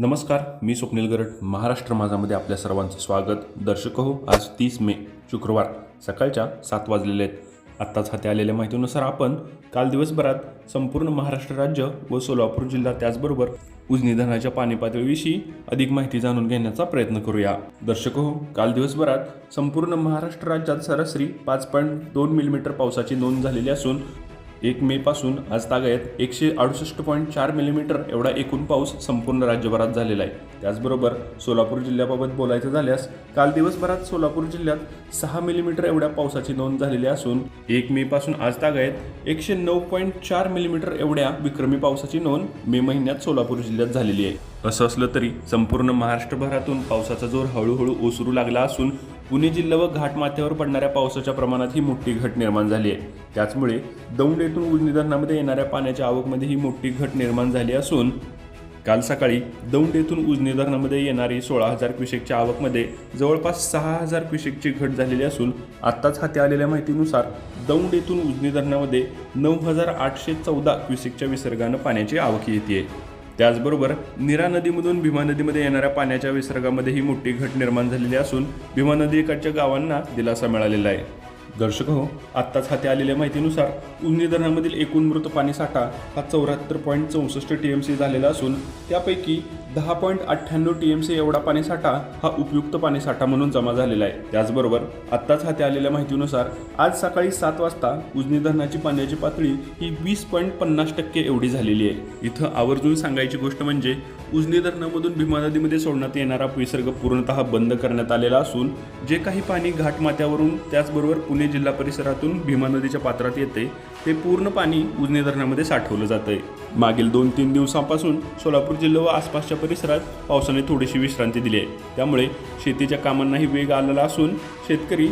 नमस्कार मी स्वप्नील गरड महाराष्ट्र माझामध्ये आपल्या सर्वांचं स्वागत. दर्शक हो आज तीस मे शुक्रवार सकाळच्या सात वाजलेले आहेत. आत्ताच हाती आलेल्या माहितीनुसार आपण काल दिवसभरात संपूर्ण महाराष्ट्र राज्य व सोलापूर जिल्हा त्याचबरोबर उजनी धरणाच्या पाणी पातळीविषयी अधिक माहिती जाणून घेण्याचा प्रयत्न करूया. दर्शक हो काल दिवसभरात संपूर्ण महाराष्ट्र राज्यात सरासरी पाच पॉईंट दोन मिलीमीटर पावसाची नोंद झालेली असून एक मे पासून आज तागायत एकशे अडुसष्ट पॉईंट चार मिलीमीटर एवढा एकूण पाऊस संपूर्ण राज्यभरात झालेला आहे. त्याचबरोबर सोलापूर जिल्ह्याबाबत बोलायचं झाल्यास काल दिवसभरात सोलापूर जिल्ह्यात सहा मिलीमीटर एवढ्या पावसाची नोंद झालेली असून एक मे पासून आज तागायत एकशे नऊ पॉईंट चार मिलीमीटर एवढ्या विक्रमी पावसाची नोंद मे महिन्यात सोलापूर जिल्ह्यात झालेली आहे. असं असलं तरी संपूर्ण महाराष्ट्रभरातून पावसाचा जोर हळूहळू ओसरू लागला असून पुणे जिल्हा व घाटमाथ्यावर पडणाऱ्या पावसाच्या प्रमाणात ही मोठी घट निर्माण झाली आहे. त्याचमुळे दौंड येथून उजनी धरणामध्ये येणाऱ्या पाण्याच्या आवकमध्ये ही मोठी घट निर्माण झाली असून काल सकाळी दौंड येथून उजनी धरणामध्ये येणारी सोळा हजार क्युसेकच्या आवकमध्ये जवळपास सहा हजार क्युसेकची घट झालेली असून आत्ताच हाती आलेल्या माहितीनुसार दौंड येथून उजनी धरणामध्ये नऊ हजार आठशे चौदा क्युसेकच्या विसर्गानं पाण्याची आवक येते त्याचबरोबर निरा नदीमधून भीमा नदीमध्ये येणाऱ्या पाण्याच्या विसर्गामध्ये ही मोठी घट निर्माण झालेली असून भीमा नदीकडच्या गावांना दिलासा मिळालेला आहे. दर्शक हो आत्ताच हाती आलेल्या माहितीनुसार उजनी धरणामधील एकूण मृत पाणी साठा हा चौऱ्याहत्तर पॉईंट चौसष्ट टी एम सी झालेला असून त्यापैकी दहा पॉईंट अठ्ठ्याण्णव टी एम सी एवढा पाणीसाठा हा उपयुक्त पाणीसाठा म्हणून जमा झालेला आहे. त्याचबरोबर आत्ताच हाती आलेल्या माहितीनुसार आज सकाळी सात वाजता उजनी धरणाची पाण्याची पातळी ही वीस पॉईंट पन्नास टक्के एवढी झालेली आहे. इथं आवर्जून सांगायची गोष्ट म्हणजे उजनी धरणामधून भीमा नदीमध्ये सोडण्यात येणारा विसर्ग पूर्णतः बंद करण्यात आलेला असून जे काही पाणी घाटमाथ्यावरून त्याचबरोबर पुणे जिल्हा परिसरातून भीमा नदीच्या पात्रात येते. ते पूर्ण पाणी उजनी धरणामध्ये साठवलं जातंय. मागील दोन तीन दिवसांपासून सोलापूर जिल्हा व आसपासच्या परिसरात पावसाने थोडीशी विश्रांती दिली आहे. त्यामुळे शेतीच्या कामांनाही वेग आलेला असून शेतकरी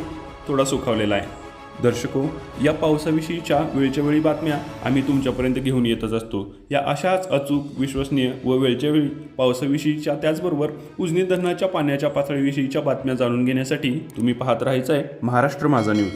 थोडा सुखावलेला आहे. दर्शको या पावसाविषयीच्या वेळच्या वेळी बातम्या आम्ही तुमच्यापर्यंत घेऊन येतच असतो. या अशाच अचूक विश्वसनीय व वेळच्या वेळी पावसाविषयीच्या त्याचबरोबर उजनी धरणाच्या पाण्याच्या पातळीविषयीच्या बातम्या जाणून घेण्यासाठी तुम्ही पाहत राहायचं आहे महाराष्ट्र माझा न्यूज.